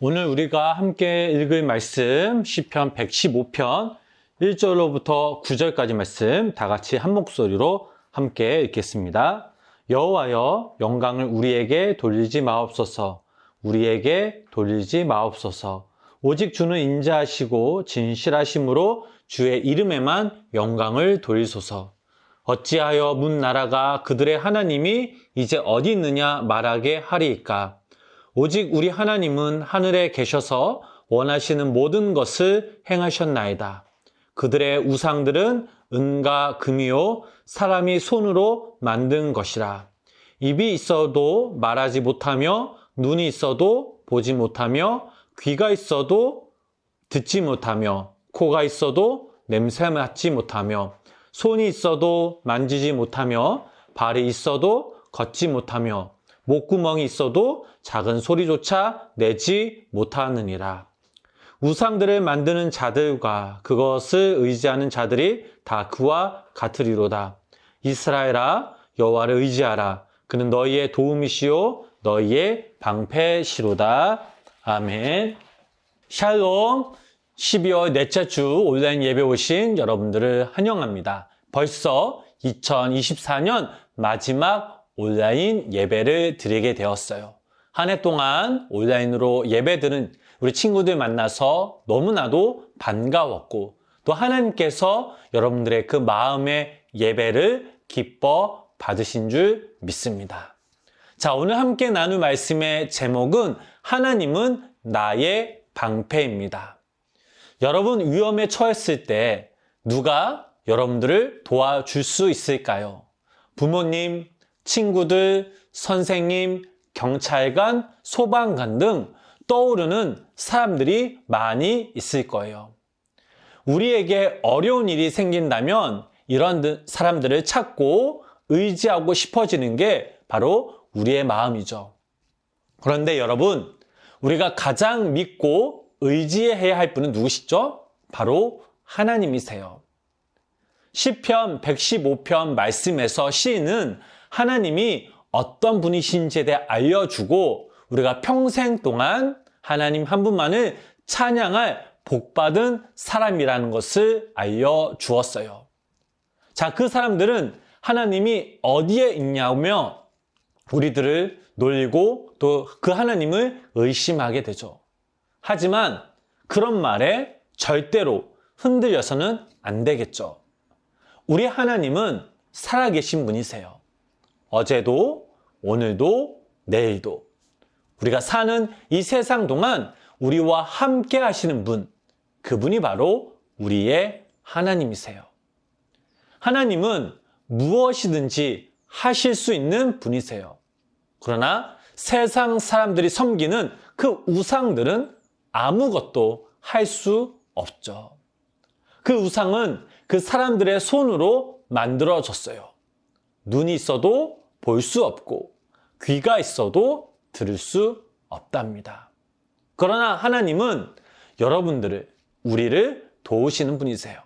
오늘 우리가 함께 읽을 말씀 시편 115편 1절로부터 9절까지 말씀 다 같이 한 목소리로 함께 읽겠습니다. 여호와여 영광을 우리에게 돌리지 마옵소서. 우리에게 돌리지 마옵소서. 오직 주는 인자하시고 진실하심으로 주의 이름에만 영광을 돌리소서. 어찌하여 문 나라가 그들의 하나님이 이제 어디 있느냐 말하게 하리이까 오직 우리 하나님은 하늘에 계셔서 원하시는 모든 것을 행하셨나이다. 그들의 우상들은 은과 금이요 사람이 손으로 만든 것이라. 입이 있어도 말하지 못하며 눈이 있어도 보지 못하며 귀가 있어도 듣지 못하며 코가 있어도 냄새 맡지 못하며 손이 있어도 만지지 못하며 발이 있어도 걷지 못하며 목구멍이 있어도 작은 소리조차 내지 못하느니라. 우상들을 만드는 자들과 그것을 의지하는 자들이 다 그와 같으리로다. 이스라엘아 여호와를 의지하라. 그는 너희의 도움이시요 너희의 방패시로다. 아멘. 샬롬 12월 넷째 주 온라인 예배 오신 여러분들을 환영합니다. 벌써 2024년 마지막 온라인 예배를 드리게 되었어요. 한 해 동안 온라인으로 예배드는 우리 친구들 만나서 너무나도 반가웠고 또 하나님께서 여러분들의 그 마음의 예배를 기뻐 받으신 줄 믿습니다. 자, 오늘 함께 나눌 말씀의 제목은 하나님은 나의 방패입니다. 여러분 위험에 처했을 때 누가 여러분들을 도와줄 수 있을까요? 부모님, 친구들, 선생님, 경찰관, 소방관 등 떠오르는 사람들이 많이 있을 거예요. 우리에게 어려운 일이 생긴다면 이런 사람들을 찾고 의지하고 싶어지는 게 바로 우리의 마음이죠. 그런데 여러분, 우리가 가장 믿고 의지해야 할 분은 누구시죠? 바로 하나님이세요. 시편 115편 말씀에서 시인은 하나님이 어떤 분이신지에 대해 알려주고 우리가 평생 동안 하나님 한 분만을 찬양할 복받은 사람이라는 것을 알려주었어요. 자, 그 사람들은 하나님이 어디에 있냐며 우리들을 놀리고 또 그 하나님을 의심하게 되죠. 하지만 그런 말에 절대로 흔들려서는 안 되겠죠. 우리 하나님은 살아계신 분이세요. 어제도, 오늘도, 내일도. 우리가 사는 이 세상 동안 우리와 함께 하시는 분, 그분이 바로 우리의 하나님이세요. 하나님은 무엇이든지 하실 수 있는 분이세요. 그러나 세상 사람들이 섬기는 그 우상들은 아무것도 할 수 없죠. 그 우상은 그 사람들의 손으로 만들어졌어요. 눈이 있어도 볼 수 없고 귀가 있어도 들을 수 없답니다. 그러나 하나님은 여러분들을, 우리를 도우시는 분이세요.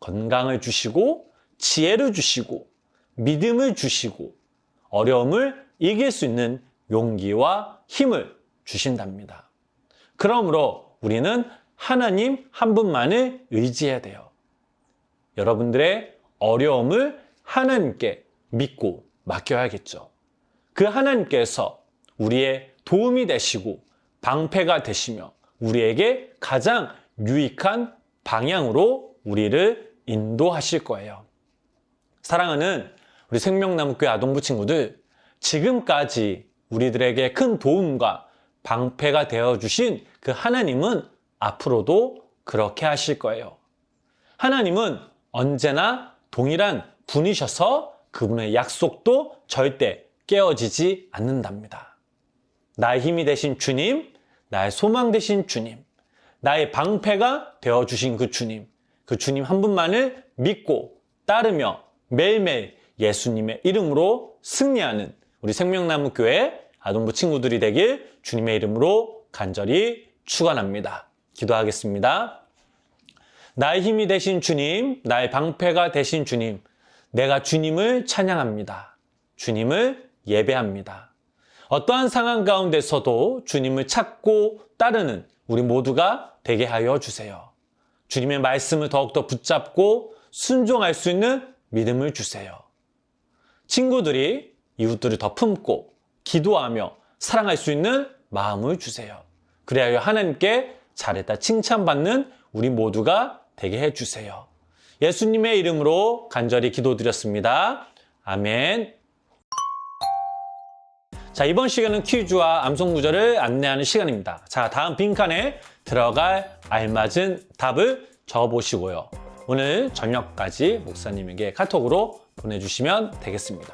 건강을 주시고, 지혜를 주시고, 믿음을 주시고, 어려움을 이길 수 있는 용기와 힘을 주신답니다. 그러므로 우리는 하나님 한 분만을 의지해야 돼요. 여러분들의 어려움을 하나님께 믿고 맡겨야겠죠. 그 하나님께서 우리의 도움이 되시고 방패가 되시며 우리에게 가장 유익한 방향으로 우리를 인도하실 거예요. 사랑하는 우리 생명나무교회 아동부 친구들, 지금까지 우리들에게 큰 도움과 방패가 되어 주신 그 하나님은 앞으로도 그렇게 하실 거예요. 하나님은 언제나 동일한 분이셔서 그분의 약속도 절대 깨어지지 않는답니다. 나의 힘이 되신 주님, 나의 소망 되신 주님, 나의 방패가 되어 주신 그 주님, 그 주님 한 분만을 믿고 따르며 매일매일 예수님의 이름으로 승리하는 우리 생명나무 교회 아동부 친구들이 되길 주님의 이름으로 간절히 축원합니다. 기도하겠습니다. 나의 힘이 되신 주님, 나의 방패가 되신 주님, 내가 주님을 찬양합니다. 주님을 예배합니다. 어떠한 상황 가운데서도 주님을 찾고 따르는 우리 모두가 되게 하여 주세요. 주님의 말씀을 더욱더 붙잡고 순종할 수 있는 믿음을 주세요. 친구들이 이웃들을 더 품고 기도하며 사랑할 수 있는 마음을 주세요. 그래야 하나님께 잘했다 칭찬받는 우리 모두가 되게 해주세요. 예수님의 이름으로 간절히 기도드렸습니다. 아멘. 자, 이번 시간은 퀴즈와 암송 구절을 안내하는 시간입니다. 자, 다음 빈칸에 들어갈 알맞은 답을 적어보시고요. 오늘 저녁까지 목사님에게 카톡으로 보내주시면 되겠습니다.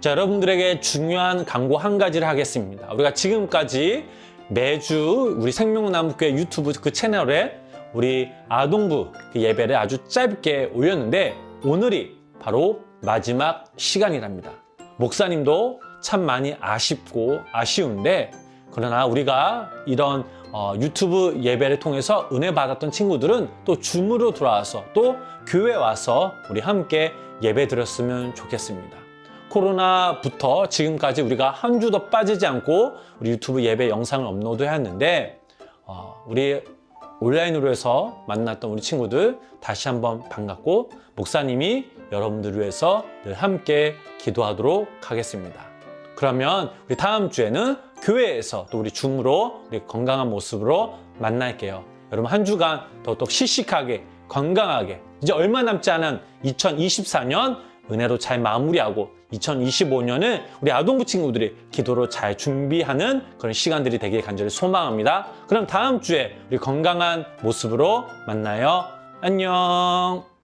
자, 여러분들에게 중요한 광고 한 가지를 하겠습니다. 우리가 지금까지 매주 우리 생명나무교회 유튜브 그 채널에 우리 아동부 그 예배를 아주 짧게 올렸는데 오늘이 바로 마지막 시간이랍니다. 목사님도 참 많이 아쉽고 아쉬운데 그러나 우리가 이런 어, 유튜브 예배를 통해서 은혜 받았던 친구들은 또 줌으로 돌아와서 또 교회 와서 우리 함께 예배 드렸으면 좋겠습니다. 코로나부터 지금까지 우리가 한 주도 빠지지 않고 우리 유튜브 예배 영상을 업로드 했는데 어, 우리 온라인으로 해서 만났던 우리 친구들 다시 한번 반갑고 목사님이 여러분들을 위해서 늘 함께 기도하도록 하겠습니다. 그러면 우리 다음 주에는 교회에서 또 우리 줌으로 우리 건강한 모습으로 만날게요. 여러분 한 주간 더욱더 씩씩하게 건강하게 이제 얼마 남지 않은 2024년 은혜로 잘 마무리하고 2025년은 우리 아동부 친구들이 기도로 잘 준비하는 그런 시간들이 되길 간절히 소망합니다. 그럼 다음 주에 우리 건강한 모습으로 만나요. 안녕.